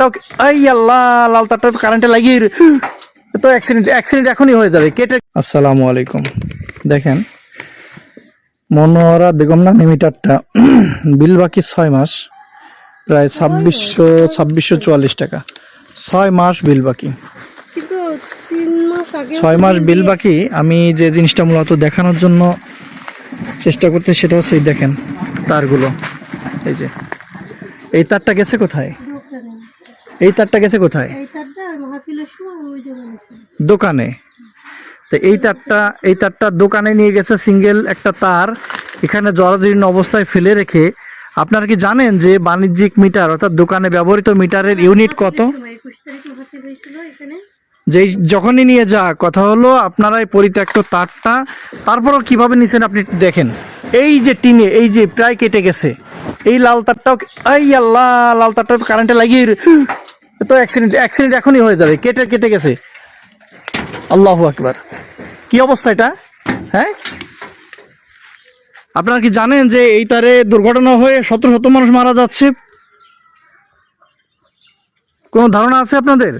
তারটাও এই আল্লাহ লাল তারটা তো কারেন্টে লাগিয়ে তো অ্যাক্সিডেন্ট অ্যাক্সিডেন্ট এখনই হয়ে যাবে কেটে আসসালামু আলাইকুম। দেখেন মনোহরা বেগম নামে মিটারটা বিল বাকি ছয় মাস প্রায় ছাব্বিশশো ছাব্বিশশো চুয়াল্লিশ টাকা। ছয় মাস বিল বাকি। কিন্তু তিন মাস আগে ছয় মাস বিল বাকি আমি যে জিনিসটা মূলত দেখানোর জন্য চেষ্টা করতে সেটা হচ্ছে এই দেখেন তারগুলো। এই যে এই তারটা গেছে কোথায়? এই তারটা গেছে কোথায়? এই তারটা মাহফিলের সময় ওই জন্য দোকানে। তো এই তারটা এই তারটা দোকানে নিয়ে গেছে সিঙ্গেল একটা তার। এখানে জরাজীর্ণ অবস্থায় ফেলে রেখে আপনারা কি জানেন যে বাণিজ্যিক মিটার অর্থাৎ দোকানে ব্যবহৃত মিটারের ইউনিট কত? যেই যখনই নিয়ে যা কথা হলো আপনারা এই পরিত্যক্ত তারটা তারপরও কীভাবে নিছেন আপনি দেখেন। এই যে টিনে এই যে প্রায় কেটে গেছে। এই লাল তারটাও এই আল্লাহ লাল তারটা কারেন্টে লাগিয়ে তো অ্যাক্সিডেন্ট অ্যাক্সিডেন্ট এখনই হয়ে যাবে কেটে কেটে গেছে। আল্লাহ আকবার। কি অবস্থা এটা? হ্যাঁ? আপনারা কি জানেন যে এই তারে দুর্ঘটনা হয়ে শত শত মানুষ মারা যাচ্ছে? কোনো ধারণা আছে আপনাদের?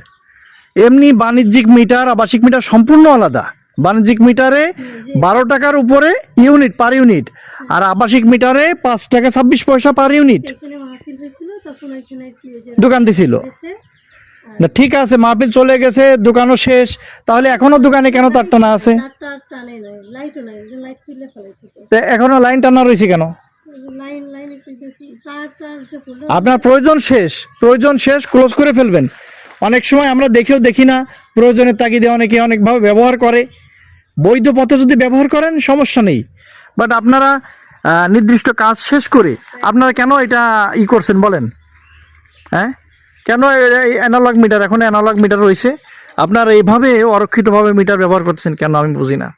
এমনি বাণিজ্যিক মিটার আবাসিক মিটার সম্পূর্ণ আলাদা। বাণিজ্যিক মিটারে বারো টাকার উপরে ইউনিট পার ইউনিট। আর আবাসিক মিটারে পাঁচ টাকা ছাব্বিশ পয়সা পার ইউনিট। এখানে মাহফিল হয়েছিল তখন ওইখানে একটু ওই যে দোকান দিছিল না ঠিক আছে মাহফিল চলে গেছে দোকানও শেষ। তাহলে এখনও দোকানে কেন তারটা না আছে? তারটা আর টানে তা। এখনও লাইন টানা রয়েছে কেন? তার তার আপনার প্রয়োজন শেষ প্রয়োজন শেষ ক্লোজ করে ফেলবেন। অনেক সময় আমরা দেখেও দেখি না প্রয়োজনের তাগিদে অনেকে অনেকভাবে ব্যবহার করে। বৈধ পথে যদি ব্যবহার করেন সমস্যা নেই। বাট আপনারা নির্দিষ্ট কাজ শেষ করে আপনারা কেন এটা ই করছেন বলেন? হ্যাঁ? কেন এই অ্যানালগ মিটার এখন অ্যানালগ মিটার রয়েছে। আপনারা এইভাবে অরক্ষিতভাবে মিটার ব্যবহার করছেন কেন? আমি বুঝি না।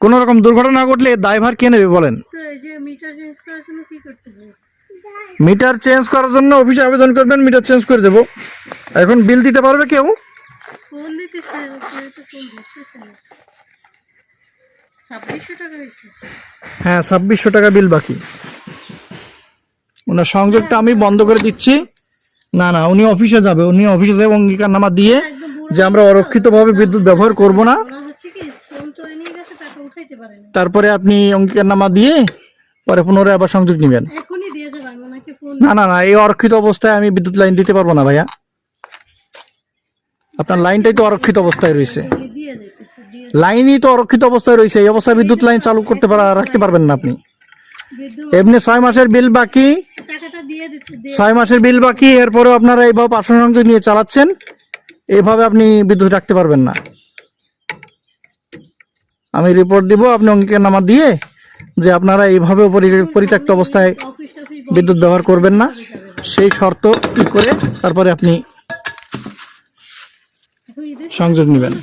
কোনো রকম দুর্ঘটনা ঘটলে দায়ভার কে নেবে বলেন? এই যে মিটার চেঞ্জ করার জন্য অফিসে আবেদন করবেন মিটার চেঞ্জ করে দেবো। এখন বিল দিতে পারবে কেউ? হ্যাঁ ছাব্বিশশো টাকা বিল বাকি। ওনার সংযোগটা আমি বন্ধ করে দিচ্ছি। না না উনি অফিসে যাবে উনি অফিসে যাবে অঙ্গীকার নামা দিয়ে যে আমরা অরক্ষিতভাবে বিদ্যুৎ ব্যবহার করব না। তারপরে আপনি অঙ্গীকার নামা দিয়ে পরে পুনরায় আবার সংযোগ নেবেন। না না না এই অরক্ষিত অবস্থায় আমি বিদ্যুৎ লাইন দিতে পারব না ভাইয়া। আপনার লাইনটাই তো অরক্ষিত অবস্থায় রয়েছে। লাইনই তো অরক্ষিত অবস্থায় রয়েছে এই অবস্থায় বিদ্যুৎ লাইন চালু করতে পারা রাখতে পারবেন না আপনি। এমনি ছয় মাসের বিল বাকি? ছয় মাসের বিল বাকি এরপরে আপনারা এইভাবে পার্শ্ব সংযোগ নিয়ে চালাচ্ছেন এইভাবে আপনি বিদ্যুৎ রাখতে পারবেন না। আমি রিপোর্ট দিব আপনি অঙ্কের নামা দিয়ে যে আপনারা এইভাবে পরি- পরিত্যক্ত অবস্থায় বিদ্যুৎ ব্যবহার করবেন না। সেই শর্ত ই করে তারপরে আপনি সংযোগ নেবেন।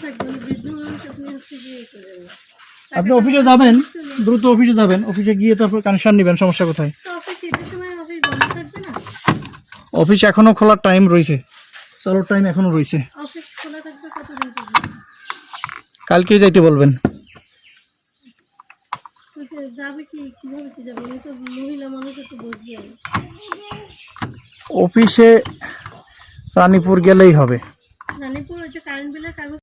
আপনি অফিসে যাবেন দ্রুত অফিসে যাবেন অফিসে গিয়ে তারপর কানেকশন নেবেন সমস্যা কোথায়? অফিস এখনও খোলার টাইম রয়েছে। চালুর টাইম এখনও রয়েছে। কালকেই যাইতে বলবেন। অফিসে রানীপুর গেলেই হবে। রানীপুর ওই যে কারেন্ট বিলের কাগজ